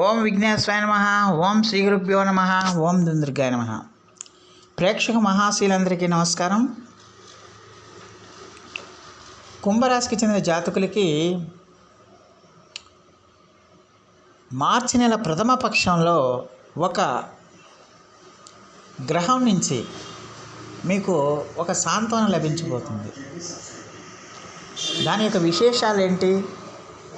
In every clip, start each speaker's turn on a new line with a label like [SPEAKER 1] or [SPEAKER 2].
[SPEAKER 1] ఓం విఘ్నేశ్వరాయ నమ ఓం శ్రీ గురుభ్యో నమ ఓం దుందుర్గాయ నమ. ప్రేక్షక మహాశీలందరికీ నమస్కారం. కుంభరాశికి చెందిన జాతకులకి మార్చి నెల ప్రథమ పక్షంలో ఒక గ్రహం నుంచి మీకు ఒక సాంత్వన లభించబోతుంది. దాని యొక్క విశేషాలు ఏంటి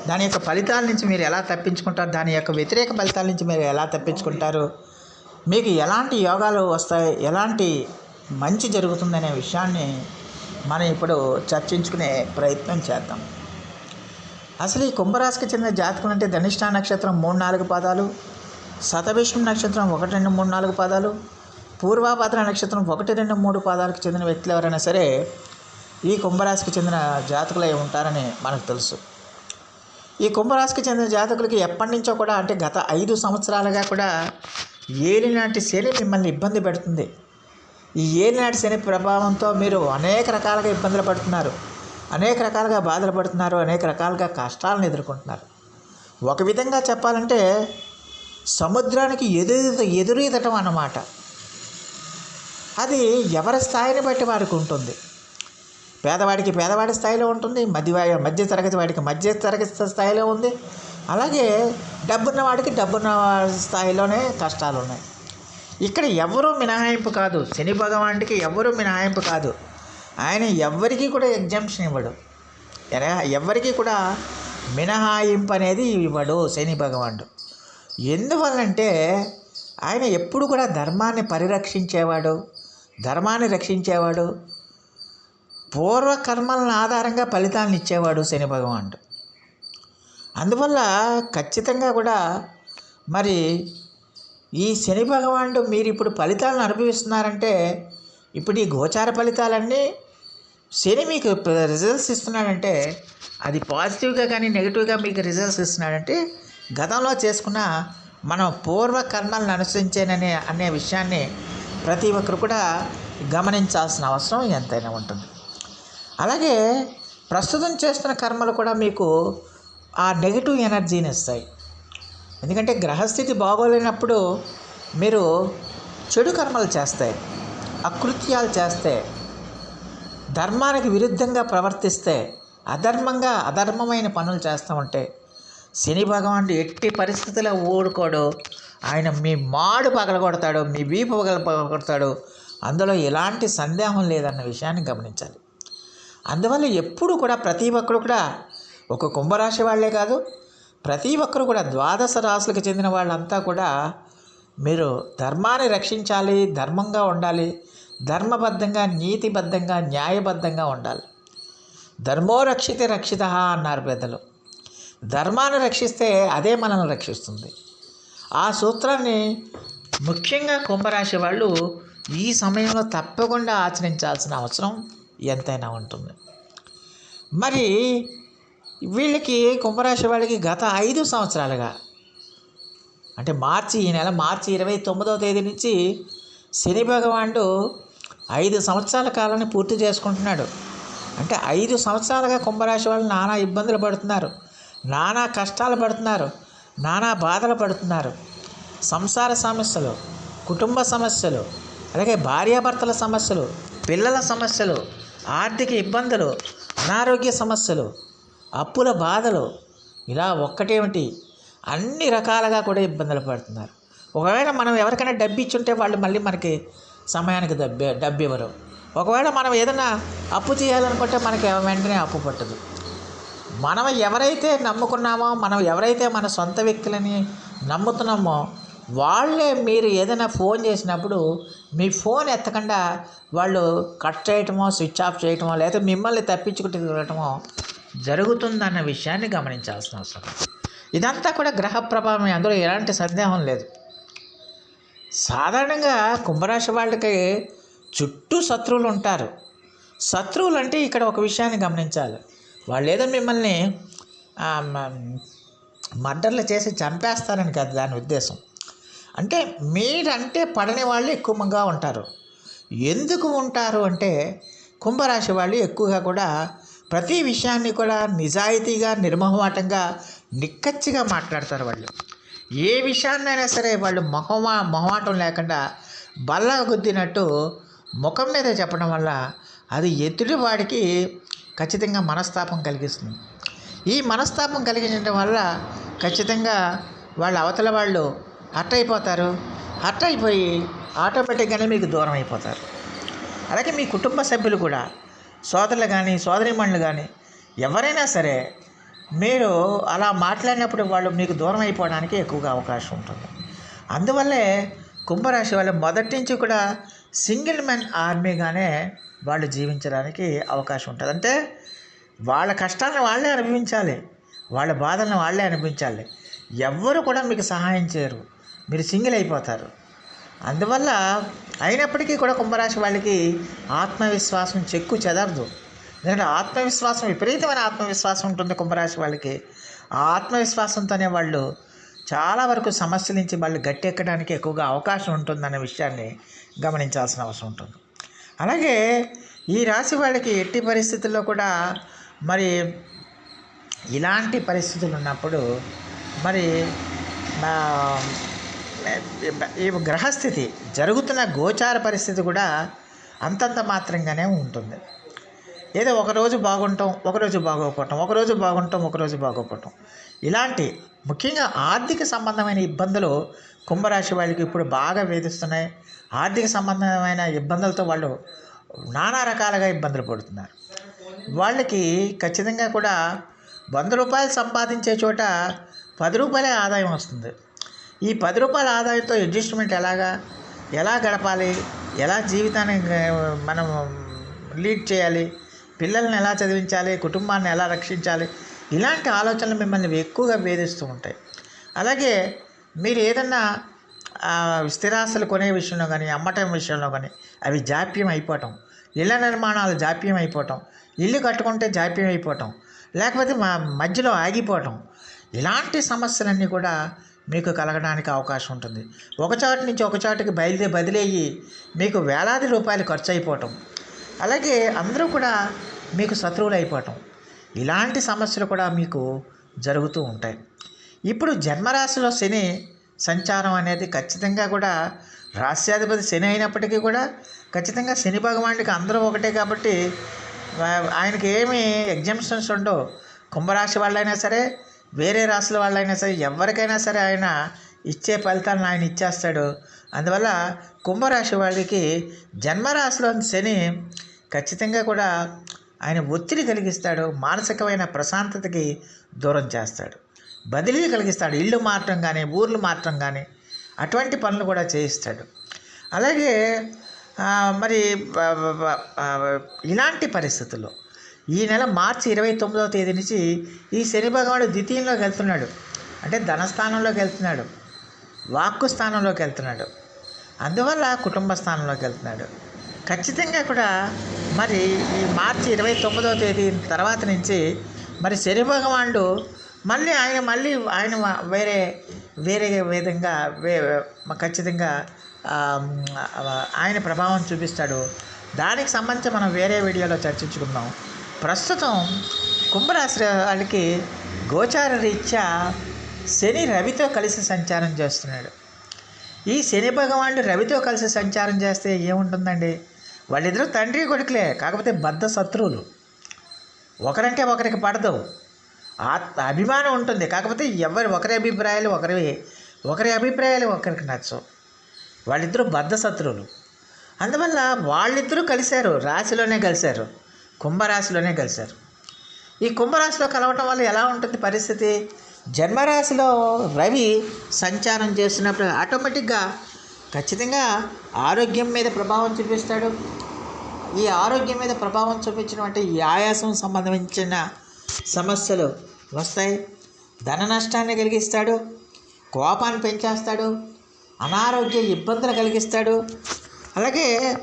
[SPEAKER 1] దాని యొక్క ఫలితాల నుంచి మీరు ఎలా తప్పించుకుంటారు? దాని యొక్క వ్యతిరేక ఫలితాల నుంచి మీరు ఎలా తప్పించుకుంటారు? మీకు ఎలాంటి యోగాలు వస్తాయి? ఎలాంటి మంచి జరుగుతుందనే విషయాన్ని మనం ఇప్పుడు చర్చించుకునే ప్రయత్నం చేద్దాం. అసలు ఈ కుంభరాశికి చెందిన జాతకులు అంటే ధనిష్ఠా నక్షత్రం మూడు నాలుగు పాదాలు శతభిషం నక్షత్రం ఒకటి రెండు మూడు నాలుగు పాదాలు పూర్వాభద్ర నక్షత్రం ఒకటి రెండు మూడు పాదాలకు చెందిన వ్యక్తులు ఎవరైనా సరే ఈ కుంభరాశికి చెందిన జాతకులై ఉంటారని మనకు తెలుసు. ఈ కుంభరాశికి చెందిన జాతకులకి ఎప్పటి నుంచో కూడా అంటే గత ఐదు సంవత్సరాలుగా కూడా ఏలినాటి శని మిమ్మల్ని ఇబ్బంది పెడుతుంది. ఈ ఏలినాటి శని ప్రభావంతో మీరు అనేక రకాలుగా ఇబ్బందులు పడుతున్నారు. అనేక రకాలుగా బాధలు పడుతున్నారు. అనేక రకాలుగా కష్టాలను ఎదుర్కొంటున్నారు. ఒక విధంగా చెప్పాలంటే సముద్రానికి ఎదురు ఎదురీదటం అన్నమాట. అది ఎవరి స్థాయిని బట్టి వారికి ఉంటుంది. పేదవాడికి పేదవాడి స్థాయిలో ఉంటుంది మధ్య మధ్య తరగతి వాడికి మధ్య తరగతి స్థాయిలో ఉంది. అలాగే డబ్బున్న వాడికి డబ్బున్న స్థాయిలోనే కష్టాలు ఉన్నాయి. ఇక్కడ ఎవరూ మినహాయింపు కాదు. శని భగవానుడికి ఎవరూ మినహాయింపు కాదు. ఆయన ఎవ్వరికీ కూడా ఎగ్జామ్షన్ ఇవ్వడు. ఎన- కూడా మినహాయింపు అనేది ఇవ్వడు శని భగవానుడు. ఎందువల్లంటే ఆయన ఎప్పుడు కూడా ధర్మాన్ని పరిరక్షించేవాడు ధర్మాన్ని రక్షించేవాడు పూర్వకర్మలను ఆధారంగా ఫలితాలను ఇచ్చేవాడు శని భగవానుడు. అందువల్ల ఖచ్చితంగా కూడా మరి ఈ శని భగవానుడు మీరు ఇప్పుడు ఫలితాలను అనుభవిస్తున్నారంటే ఇప్పుడు ఈ గోచార ఫలితాలన్నీ శని మీకు రిజల్ట్స్ ఇస్తున్నాడంటే అది పాజిటివ్గా కానీ నెగిటివ్గా మీకు రిజల్ట్స్ ఇస్తున్నాడంటే గతంలో చేసుకున్న మనం పూర్వ కర్మలను అనుసరించేననే అనే విషయాన్ని ప్రతి ఒక్కరు కూడా గమనించాల్సిన అవసరం ఎంతైనా ఉంటుంది. అలాగే ప్రస్తుతం చేస్తున్న కర్మలు కూడా మీకు ఆ నెగిటివ్ ఎనర్జీని ఇస్తాయి. ఎందుకంటే గ్రహస్థితి బాగోలేనప్పుడు మీరు చెడు కర్మలు చేస్తాయి అకృత్యాలు చేస్తే ధర్మానికి విరుద్ధంగా ప్రవర్తిస్తే అధర్మంగా అధర్మమైన పనులు చేస్తూ ఉంటే శని భగవానుడు ఎట్టి పరిస్థితుల్లో ఊడుకోడు ఆయన మీ మాడు పగలగొడతాడు మీ వీపు పగల పగలగొడతాడు. అందులో ఎలాంటి సందేహం లేదన్న విషయాన్ని గమనించాలి. అందువల్ల ఎప్పుడు కూడా ప్రతి ఒక్కరు కూడా ఒక కుంభరాశి వాళ్ళే కాదు ప్రతి ఒక్కరు కూడా ద్వాదశ రాశులకు చెందిన వాళ్ళంతా కూడా మీరు ధర్మాన్ని రక్షించాలి ధర్మంగా ఉండాలి ధర్మబద్ధంగా నీతిబద్ధంగా న్యాయబద్ధంగా ఉండాలి. ధర్మో రక్షితే రక్షిత అన్నారు పెద్దలు. ధర్మాన్ని రక్షిస్తే అదే మనల్ని రక్షిస్తుంది. ఆ సూత్రాన్ని ముఖ్యంగా కుంభరాశి వాళ్ళు ఈ సమయంలో తప్పకుండా ఆచరించాల్సిన అవసరం. ఎంతైనా ఉంటుంది. మరి వీళ్ళకి కుంభరాశి వాళ్ళకి గత ఐదు సంవత్సరాలుగా అంటే మార్చి ఈ నెల మార్చి ఇరవై తొమ్మిదవ తేదీ నుంచి శని భగవానుడు ఐదు సంవత్సరాల కాలాన్ని పూర్తి చేసుకుంటున్నాడు. అంటే ఐదు సంవత్సరాలుగా కుంభరాశి వాళ్ళు నానా ఇబ్బందులు పడుతున్నారు. నానా కష్టాలు పడుతున్నారు. నానా బాధలు పడుతున్నారు. సంసార సమస్యలు కుటుంబ సమస్యలు అలాగే భార్యాభర్తల సమస్యలు పిల్లల సమస్యలు ఆర్థిక ఇబ్బందులు అనారోగ్య సమస్యలు అప్పుల బాధలు ఇలా ఒక్కటేమిటి? అన్ని రకాలుగా కూడా ఇబ్బందులు పడుతున్నారు. ఒకవేళ మనం ఎవరికైనా డబ్బు ఇచ్చుంటే వాళ్ళు మళ్ళీ మనకి సమయానికి డబ్బు డబ్బు ఇవ్వరు. ఒకవేళ మనం ఏదైనా అప్పు చేయాలనుకుంటే మనకి వెంటనే అప్పు పట్టదు. మనం ఎవరైతే నమ్ముకున్నామో మనం ఎవరైతే మన సొంత వ్యక్తులని నమ్ముతున్నామో వాళ్ళే మీరు ఏదైనా ఫోన్ చేసినప్పుడు మీ ఫోన్ ఎత్తకుండా వాళ్ళు కట్ చేయటమో స్విచ్ ఆఫ్ చేయటమో లేకపోతే మిమ్మల్ని తప్పించుకుంటూ తిరగటమో జరుగుతుందన్న విషయాన్ని గమనించాల్సిన అవసరం. ఇదంతా కూడా గ్రహ ప్రభావం అందులో ఎలాంటి సందేహం లేదు. సాధారణంగా కుంభరాశి వాళ్ళకి చుట్టూ శత్రువులు ఉంటారు. శత్రువులు అంటే ఇక్కడ ఒక విషయాన్ని గమనించాలి. వాళ్ళు ఏదో మిమ్మల్ని మర్డర్లు చేసి చంపేస్తారని కదా దాని ఉద్దేశం. అంటే మీరంటే పడని వాళ్ళు ఎక్కువగా ఉంటారు. ఎందుకు ఉంటారు అంటే కుంభరాశి వాళ్ళు ఎక్కువగా కూడా ప్రతి విషయాన్ని కూడా నిజాయితీగా నిర్మోహమాటంగా నిక్కచ్చిగా మాట్లాడతారు వాళ్ళు. ఏ విషయాన్నైనా సరే వాళ్ళు మొహమా మొహమాటం లేకుండా బల్ల గుద్దినట్టు ముఖం మీద చెప్పడం వల్ల అది ఎదుటి వాడికి ఖచ్చితంగా మనస్తాపం కలిగిస్తుంది. ఈ మనస్తాపం కలిగించడం వల్ల ఖచ్చితంగా వాళ్ళ అవతల వాళ్ళు హర్ట్ అయిపోతారు హర్ట్ అయిపోయి ఆటోమేటిక్గానే మీకు దూరం అయిపోతారు అలాగే మీ కుటుంబ సభ్యులు కూడా సోదరులు కానీ సోదరిమణులు కానీ ఎవరైనా సరే మీరు అలా మాట్లాడినప్పుడు వాళ్ళు మీకు దూరం అయిపోవడానికి ఎక్కువగా అవకాశం ఉంటుంది. అందువల్లే కుంభరాశి వాళ్ళు మొదటి నుంచి కూడా సింగిల్ మెన్ ఆర్మీగానే వాళ్ళు జీవించడానికి అవకాశం ఉంటుంది. అంటే వాళ్ళ కష్టాలను వాళ్ళే అనుభవించాలి. వాళ్ళ బాధలను వాళ్ళే అనిపించాలి ఎవ్వరు కూడా మీకు సహాయం చేయరు. మీరు సింగిల్ అయిపోతారు. అందువల్ల అయినప్పటికీ కూడా కుంభరాశి వాళ్ళకి ఆత్మవిశ్వాసం చెక్కు చెదరదు. ఎందుకంటే ఆత్మవిశ్వాసం విపరీతమైన ఆత్మవిశ్వాసం ఉంటుంది కుంభరాశి వాళ్ళకి. ఆ ఆత్మవిశ్వాసంతోనే వాళ్ళు చాలా వరకు సమస్యల నుంచి వాళ్ళు గట్టెక్కడానికి ఎక్కువగా అవకాశం ఉంటుందనే విషయాన్ని గమనించాల్సిన అవసరం ఉంటుంది. అలాగే ఈ రాశి వాళ్ళకి ఎట్టి పరిస్థితుల్లో కూడా మరి ఇలాంటి పరిస్థితులు ఉన్నప్పుడు మరి ఈ గ్రహస్థితి జరుగుతున్న గోచార పరిస్థితి కూడా అంతంత మాత్రంగానే ఉంటుంది. ఏదో ఒకరోజు బాగుంటాం ఒకరోజు బాగోకపోవటం ఒకరోజు బాగుంటాం ఒకరోజు బాగోపోవటం ఇలాంటి ముఖ్యంగా ఆర్థిక సంబంధమైన ఇబ్బందులు కుంభరాశి వాళ్ళకి ఇప్పుడు బాగా వేధిస్తున్నాయి. ఆర్థిక సంబంధమైన ఇబ్బందులతో వాళ్ళు నానా రకాలుగా ఇబ్బందులు పడుతున్నారు. వాళ్ళకి ఖచ్చితంగా కూడా వంద రూపాయలు సంపాదించే చోట పది రూపాయలే ఆదాయం వస్తుంది. ఈ పది రూపాయల ఆదాయంతో అడ్జస్ట్మెంట్ ఎలాగా? ఎలా గడపాలి? ఎలా జీవితాన్ని మనం లీడ్ చేయాలి? పిల్లల్ని ఎలా చదివించాలి? కుటుంబాన్ని ఎలా రక్షించాలి? ఇలాంటి ఆలోచనలు మిమ్మల్ని ఎక్కువగా వేధిస్తూ ఉంటాయి. అలాగే మీరు ఏదన్నా స్థిరాస్తులు కొనే విషయంలో కానీ అమ్మటం విషయంలో కానీ అవి జాప్యం అయిపోవటం ఇళ్ళ నిర్మాణాలు జాప్యం అయిపోవటం ఇల్లు కట్టుకుంటే జాప్యం అయిపోవటం లేకపోతే మా మధ్యలో ఆగిపోవటం ఇలాంటి సమస్యలన్నీ కూడా మీకు కలగడానికి అవకాశం ఉంటుంది. ఒక చాటు నుంచి ఒక చాటుకి బయలుదేరి బదిలయ్యి మీకు వేలాది రూపాయలు ఖర్చు అయిపోవటం అలాగే అందరూ కూడా మీకు శత్రువులు అయిపోవటం ఇలాంటి సమస్యలు కూడా మీకు జరుగుతూ ఉంటాయి. ఇప్పుడు జన్మరాశిలో శని సంచారం అనేది ఖచ్చితంగా కూడా రాస్యాధిపతి శని అయినప్పటికీ కూడా ఖచ్చితంగా శని భగవానుడికి అందరూ ఒకటే కాబట్టి ఆయనకి ఏమి ఎగ్జామ్షన్స్ ఉండవు. కుంభరాశి వాళ్ళైనా సరే వేరే రాశుల వాళ్ళైనా సరే ఎవరికైనా సరే ఆయన ఇచ్చే ఫలితాలను ఆయన ఇచ్చేస్తాడు. అందువల్ల కుంభరాశి వాళ్ళకి జన్మరాశిలోని శని ఖచ్చితంగా కూడా ఆయన ఒత్తిడి కలిగిస్తాడు మానసికమైన ప్రశాంతతకి దూరం చేస్తాడు. బదిలీ కలిగిస్తాడు ఇల్లు మారటం కానీ ఊర్లు మారటం కానీ అటువంటి పనులు కూడా చేయిస్తాడు. అలాగే మరి ఇలాంటి పరిస్థితుల్లో ఈ నెల మార్చి ఇరవై తొమ్మిదవ తేదీ నుంచి ఈ శని భగవానుడు ద్వితీయంలోకి వెళ్తున్నాడు. అంటే ధనస్థానంలోకి వెళ్తున్నాడు. వాక్కు స్థానంలోకి వెళ్తున్నాడు. అందువల్ల కుటుంబ స్థానంలోకి వెళ్తున్నాడు. ఖచ్చితంగా కూడా మరి ఈ మార్చి ఇరవై తొమ్మిదవ తేదీ తర్వాత నుంచి మరి శని భగవానుడు మళ్ళీ ఆయన మళ్ళీ ఆయన వేరే వేరే విధంగా వే ఖచ్చితంగా ఆయన ప్రభావం చూపిస్తాడు. దానికి సంబంధించి మనం వేరే వీడియోలో చర్చించుకుందాం. ప్రస్తుతం కుంభరాశి వాళ్ళకి గోచార రీత్యా శని రవితో కలిసి సంచారం చేస్తున్నాడు. ఈ శని భగవానుడు రవితో కలిసి సంచారం చేస్తే ఏముంటుందండి? వాళ్ళిద్దరూ తండ్రి కొడుకులే కాకపోతే బద్ధ శత్రువులు. ఒకరంటే ఒకరికి పడదు. ఆత్మ అభిమానం ఉంటుంది. కాకపోతే ఎవరి ఒకరి అభిప్రాయాలు ఒకరి ఒకరి అభిప్రాయాలు ఒకరికి నచ్చవు. వాళ్ళిద్దరూ బద్ధ శత్రువులు. అందువల్ల వాళ్ళిద్దరూ కలిశారు రాశిలోనే కలిశారు. కుంభరాశిలోనే కలిశారు. ఈ కుంభరాశిలో కలవటం వల్ల ఎలా ఉంటుంది పరిస్థితి? జన్మరాశిలో రవి సంచారం చేస్తున్నప్పుడు ఆటోమేటిక్గా ఖచ్చితంగా ఆరోగ్యం మీద ప్రభావం చూపిస్తాడు. ఈ ఆరోగ్యం మీద ప్రభావం చూపించడం అంటే ఈ ఆయాసం సంబంధించిన సమస్యలు వస్తాయి. ధన నష్టాన్ని కలిగిస్తాడు. కోపాన్ని పెంచేస్తాడు. అనారోగ్య ఇబ్బందులు కలిగిస్తాడు. అలాగే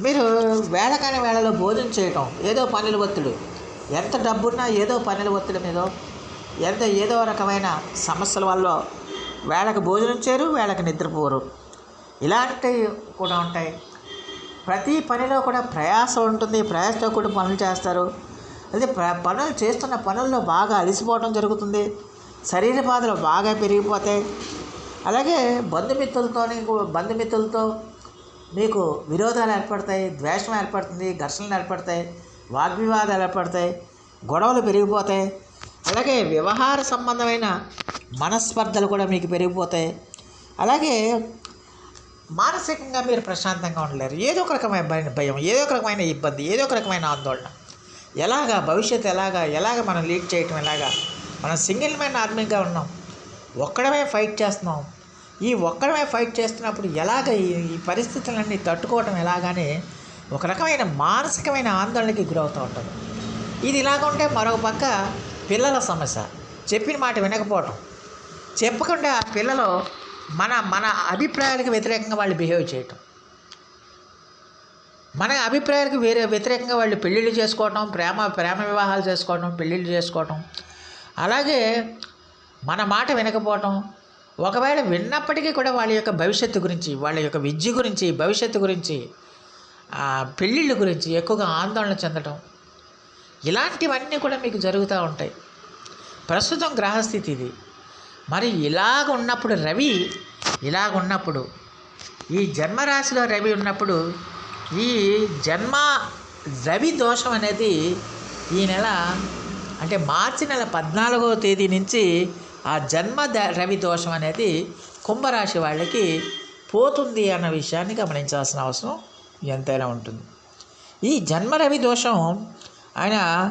[SPEAKER 1] మీరు వేళకాని వేళలో భోజనం చేయటం ఏదో పనుల ఒత్తిడి. ఎంత డబ్బున్నా ఏదో పనుల ఒత్తిడి మీదో ఎంత ఏదో రకమైన సమస్యల వల్ల వేళకు భోజనం చేయరు వేళకు నిద్రపోరు. ఇలాంటివి కూడా ఉంటాయి. ప్రతి పనిలో కూడా ప్రయాస ఉంటుంది ప్రయాసతో కూడా పనులు చేస్తారు. అదే ప్ర పనులు చేస్తున్న పనుల్లో బాగా అలసిపోవడం జరుగుతుంది. శరీర బాధలు బాగా పెరిగిపోతాయి. అలాగే బంధుమిత్రులతో బంధుమిత్రులతో మీకు విరోధాలు ఏర్పడతాయి ద్వేషం ఏర్పడుతుంది ఘర్షణలు ఏర్పడతాయి వాగ్వివాదాలు ఏర్పడతాయి గొడవలు పెరిగిపోతాయి. అలాగే వ్యవహార సంబంధమైన మనస్పర్ధలు కూడా మీకు పెరిగిపోతాయి. అలాగే మానసికంగా మీరు ప్రశాంతంగా ఉండలేరు. ఏదో ఒక రకమైన భయం భయం ఏదో ఒక రకమైన ఇబ్బంది ఏదో ఒక రకమైన ఆందోళన. ఎలాగా భవిష్యత్తు ఎలాగా ఎలాగ మనం లీడ్ చేయటం ఎలాగా? మనం సింగిల్ మ్యాన్ ఆర్మీగా ఉన్నాం. ఒక్కడమే ఫైట్ చేస్తున్నాం. ఈ ఒక్కడమే ఫైట్ చేస్తున్నప్పుడు ఎలాగ ఈ పరిస్థితులన్నీ తట్టుకోవటం ఎలాగని ఒక రకమైన మానసికమైన ఆందోళనకి గురవుతూ ఉంటారు. ఇది ఇలాగ ఉంటే మరొక పక్క పిల్లల సమస్య. చెప్పిన మాట వినకపోవటం. చెప్పకుండా పిల్లలు మన మన అభిప్రాయాలకు వ్యతిరేకంగా వాళ్ళు బిహేవ్ చేయటం. మన అభిప్రాయాలకు వేరే వ్యతిరేకంగా వాళ్ళు పెళ్ళిళ్ళు చేసుకోవటం ప్రేమ ప్రేమ వివాహాలు చేసుకోవటం పెళ్ళిళ్ళు చేసుకోవటం. అలాగే మన మాట వినకపోవటం ఒకవేళ విన్నప్పటికీ కూడా వాళ్ళ యొక్క భవిష్యత్తు గురించి వాళ్ళ యొక్క విద్య గురించి భవిష్యత్తు గురించి పెళ్ళిళ్ళ గురించి ఎక్కువగా ఆందోళన చెందటం ఇలాంటివన్నీ కూడా మీకు జరుగుతూ ఉంటాయి. ప్రస్తుతం గ్రహస్థితి ఇది. మరి ఇలాగ ఉన్నప్పుడు రవి ఇలాగ ఉన్నప్పుడు ఈ జన్మరాశిలో రవి ఉన్నప్పుడు ఈ జన్మ రవి దోషం అనేది ఈ నెల అంటే మార్చి నెల పద్నాలుగవ తేదీ నుంచి ఆ జన్మ ద- రవి దోషం అనేది కుంభరాశి వాళ్ళకి పోతుంది అన్న విషయాన్ని గమనించాల్సిన అవసరం ఎంతైనా ఉంటుంది. ఈ జన్మ రవి దోషం ఆయన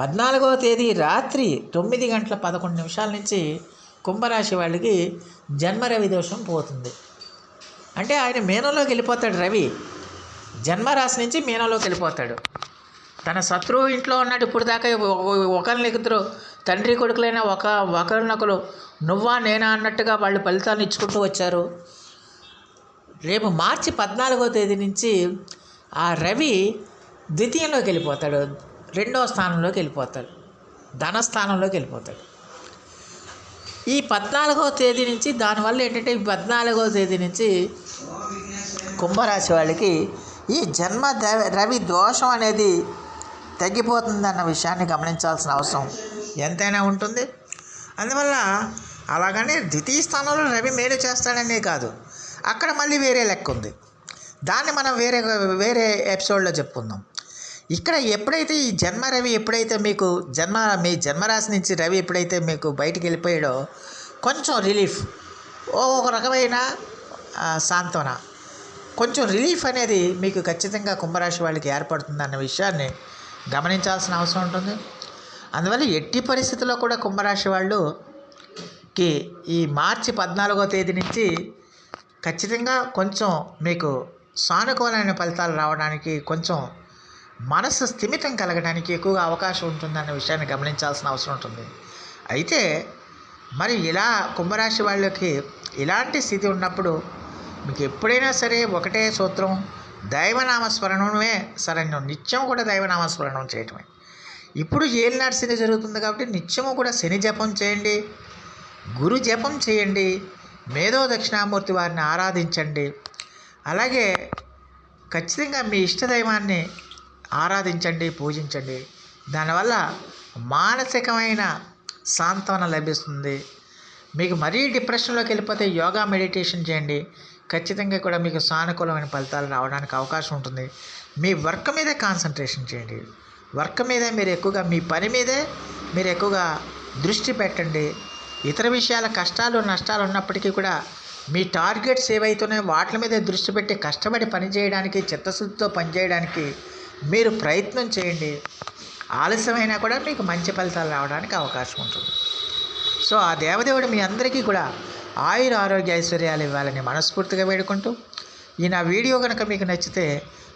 [SPEAKER 1] పద్నాలుగవ తేదీ రాత్రి తొమ్మిది గంటల పదకొండు నిమిషాల నుంచి కుంభరాశి వాళ్ళకి జన్మ రవి దోషం పోతుంది. అంటే ఆయన మీనంలోకి వెళ్ళిపోతాడు రవి. జన్మరాశి నుంచి మీనంలోకి వెళ్ళిపోతాడు. తన శత్రువు ఇంట్లో ఉన్నాడు ఇప్పుడు దాకా ఒకరినిద్దరు తండ్రి కొడుకులైన ఒక ఒకరినొకరు నువ్వా నేనా అన్నట్టుగా వాళ్ళు ఫలితాలను ఇచ్చుకుంటూ వచ్చారు. రేపు మార్చి పద్నాలుగో తేదీ నుంచి ఆ రవి ద్వితీయంలోకి వెళ్ళిపోతాడు. రెండవ స్థానంలోకి వెళ్ళిపోతాడు. ధనస్థానంలోకి వెళ్ళిపోతాడు. ఈ పద్నాలుగో తేదీ నుంచి దానివల్ల ఏంటంటే ఈ పద్నాలుగో తేదీ నుంచి కుంభరాశి వాళ్ళకి ఈ జన్మ రవి దోషం అనేది తగ్గిపోతుందన్న విషయాన్ని గమనించాల్సిన అవసరం. ఎంతైనా ఉంటుంది. అందువల్ల అలాగనే ద్వితీయ స్థానంలో రవి మేలు చేస్తాడనే కాదు అక్కడ మళ్ళీ వేరే లెక్క ఉంది. దాన్ని మనం వేరే వేరే ఎపిసోడ్లో చెప్పుకుందాం. ఇక్కడ ఎప్పుడైతే ఈ జన్మ రవి ఎప్పుడైతే మీకు జన్మ మీ జన్మరాశి నుంచి రవి ఎప్పుడైతే మీకు బయటికి వెళ్ళిపోయాడో కొంచెం రిలీఫ్ ఓ ఒక రకమైన సాంత్వన కొంచెం రిలీఫ్ అనేది మీకు ఖచ్చితంగా కుంభరాశి వాళ్ళకి ఏర్పడుతుంది అన్న విషయాన్ని గమనించాల్సిన అవసరం ఉంటుంది. అందువల్ల ఎట్టి పరిస్థితుల్లో కూడా కుంభరాశి వాళ్ళుకి ఈ మార్చి పద్నాలుగో తేదీ నుంచి ఖచ్చితంగా కొంచెం మీకు సానుకూలమైన ఫలితాలు రావడానికి కొంచెం మనసు స్థిమితం కలగడానికి ఎక్కువగా అవకాశం ఉంటుందనే విషయాన్ని గమనించాల్సిన అవసరం ఉంటుంది. అయితే మరి ఇలా కుంభరాశి వాళ్ళకి ఇలాంటి స్థితి ఉన్నప్పుడు మీకు ఎప్పుడైనా సరే ఒకటే సూత్రం దైవనామస్మరణమే శరణ్యం నిత్యం కూడా దైవనామ స్మరణం చేయటమే. ఇప్పుడు ఏలినాటి శని జరుగుతుంది కాబట్టి నిత్యము కూడా శని జపం చేయండి గురు జపం చేయండి మేధో దక్షిణామూర్తి వారిని ఆరాధించండి. అలాగే ఖచ్చితంగా మీ ఇష్టదైవాన్ని ఆరాధించండి పూజించండి. దానివల్ల మానసికమైన సాంత్వన లభిస్తుంది. మీకు మరీ డిప్రెషన్లోకి వెళ్ళిపోతే యోగా మెడిటేషన్ చేయండి. ఖచ్చితంగా కూడా మీకు సానుకూలమైన ఫలితాలు రావడానికి అవకాశం ఉంటుంది. మీ వర్క్ మీదే కాన్సన్ట్రేషన్ చేయండి. వర్క్ మీదే మీరు ఎక్కువగా మీ పని మీదే మీరు ఎక్కువగా దృష్టి పెట్టండి. ఇతర విషయాల కష్టాలు నష్టాలు ఉన్నప్పటికీ కూడా మీ టార్గెట్స్ ఏవైతున్నాయో వాటి మీద దృష్టి పెట్టి కష్టపడి పనిచేయడానికి చిత్తశుద్ధితో పనిచేయడానికి మీరు ప్రయత్నం చేయండి. ఆలస్యమైనా కూడా మీకు మంచి ఫలితాలు రావడానికి అవకాశం ఉంటుంది. సో ఆ దేవదేవుడు మీ అందరికీ కూడా ఆయుర ఆరోగ్య ఐశ్వర్యాలు ఇవ్వాలని మనస్ఫూర్తిగా వేడుకుంటూ ఈ నా వీడియో కనుక మీకు నచ్చితే